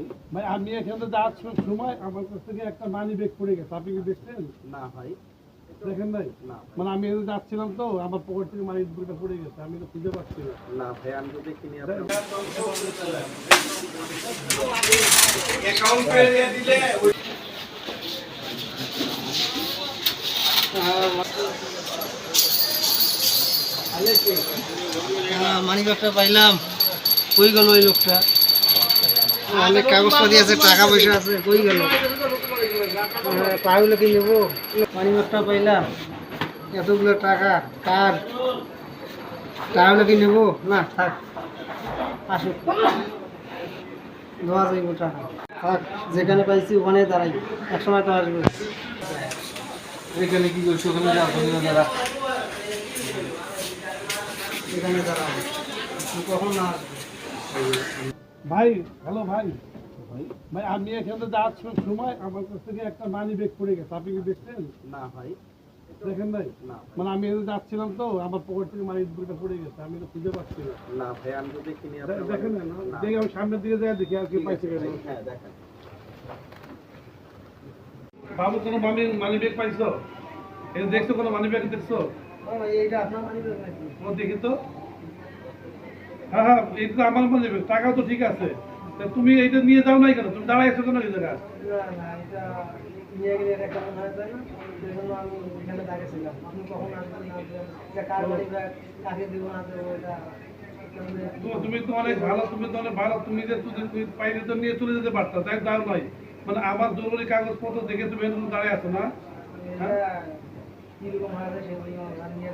ভাই। ভাই আমি এখানে যাওয়ার সময় আমার কাছ থেকে একটা মানি ব্যাগ পড়ে গেছে। আপনি কি দেখছেন? না ভাই। দেখেন ভাই? না মানে আমি এখানে যাচ্ছিলাম তো আমার পকেট থেকে মানি ব্যাগটা পড়ে গেছে আমি তো খুঁজে পাচ্ছি না। না ভাই আমি তো দেখিনি মানি ব্যাগটা পাইলাম। কই গেল ওই লোকটা। অনেক কাগজপাতি আছে টাকা পয়সা আছে কই গেল? পাইলে কি নেব? মানি ব্যাগটা পাইলাম। এতগুলো টাকা কার? তাহলে কি নেব? না থাক। আসুক। দেওয়া যাইব টাকা। থাক যেখানে পাইছি ওখানে দাঁড়াই। এক সময় তো আসবে। এখানে কি করছ? ওখানে দাঁড়া। এখানে দাঁড়াবো কখন না আসবে? ভাই হ্যালো ভাই। ভাই আমি এখানে যাওয়ার সময় আমার কাছ থেকে একটা মানি ব্যাগ পড়ে গেছে। আপনি কি দেখছেন? না ভাই। দেখেন ভাই। না মানে আমি এখানে যাচ্ছিলাম তো আমার পকেট থেকে মানি ব্যাগটা পড়ে গেছে আমি তো খুঁজে পাচ্ছি না। না ভাই আমি তো দেখিনি দেখেন না। দেখি আমি সামনের দিকে যাই দেখি আর কি পাইছে হ্যাঁ দেখেন। বাবু কোনো মানি মানি ব্যাগ পাইছো? এটা দেখছ কোনো মানি ব্যাগ দেখছ? এইটা আপনার মানি ব্যাগ নাকি? ও দেখি তো। হ্যাঁ হ্যাঁ এটা তো আমার মানি ব্যাগ টাকাও তো ঠিক আছে। তুমি এইটা নিয়ে যাও নাই কেন? তুমি দাঁড়াইছো কেন এই জায়গায় তুমি তো অনেক ভালো তুমি তো অনেক ভালো তুমি যে পাইলে তো নিয়ে চলে যেতে পারতো তাই দাও নাই মানে আমার জরুরি কাগজপত্র দেখে তুমি দাঁড়িয়ে আছো না? কীরকম হয়ে সেগুলো নিয়ে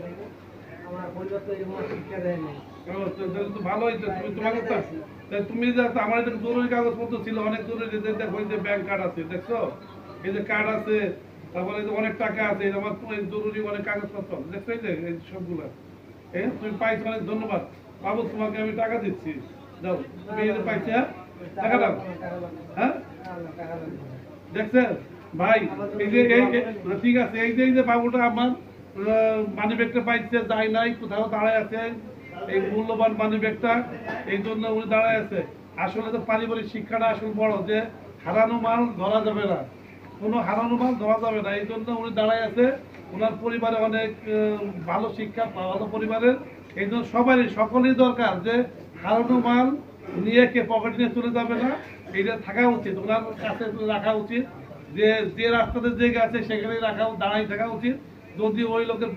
পরিবার তো এরকম শিক্ষা দেয় নাই। তো- ভালোই তো। তুমি তোমাকে তো তুমি আমার জরুরি কাগজপত্র ছিল অনেক জরুরি। দেখো যে ব্যাংক কার্ড আছে দেখছ? এই যে কার্ড আছে তারপরে অনেক টাকা আছে আমার জরুরি অনেক কাগজপত্র আছে। দেখছ এই যে সবগুলো? এই তুমি পাইছো অনেক ধন্যবাদ। বাবু তোমাকে আমি টাকা দিচ্ছি। যাও তুমি এই যে পাইছো হ্যাঁ? টাকা দাও। হ্যাঁ। দেখছেন? ভাই এই যে ঠিক আছে এই যে এই যে বাবুটা আমার মানি ব্যাগটা পাইছে, যায় নাই, কোথাও দাঁড়ায় আছে। এই মূল্যবান মানি ব্যাগটা এই জন্য উনি দাঁড়ায় আছে। আসলে তো পারিবারিক শিক্ষাটা আসলে বড় যে, হারানো মাল ধরা যাবে না। কোনো হারানো মাল ধরা যাবে না। এই জন্য উনি দাঁড়ায় আছে। ওনার পরিবারে অনেক ভালো শিক্ষা, ভালো পরিবারের। এই জন্য সবারই, সকলেরই দরকার যে, হারানো মাল নিয়ে কে পকেট নিয়ে চলে যাবে না। এইটা থাকা উচিত। ওনার কাছে রাখা উচিত যে যে রাস্তাতে যে গেছে সেখানে রাখা, দাঁড়াই থাকা উচিত। যদি ওই লোকের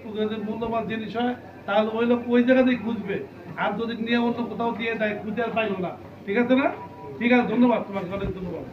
মূল্যবান জিনিস হয়, তাহলে ওই লোক ওই জায়গাতেই খুঁজবে। আর যদি নিয়ে অন্য কোথাও দিয়ে দেয়, খুঁজে আর পাইল না। ঠিক আছে না? ঠিক আছে, ধন্যবাদ তোমাকে, অনেক ধন্যবাদ।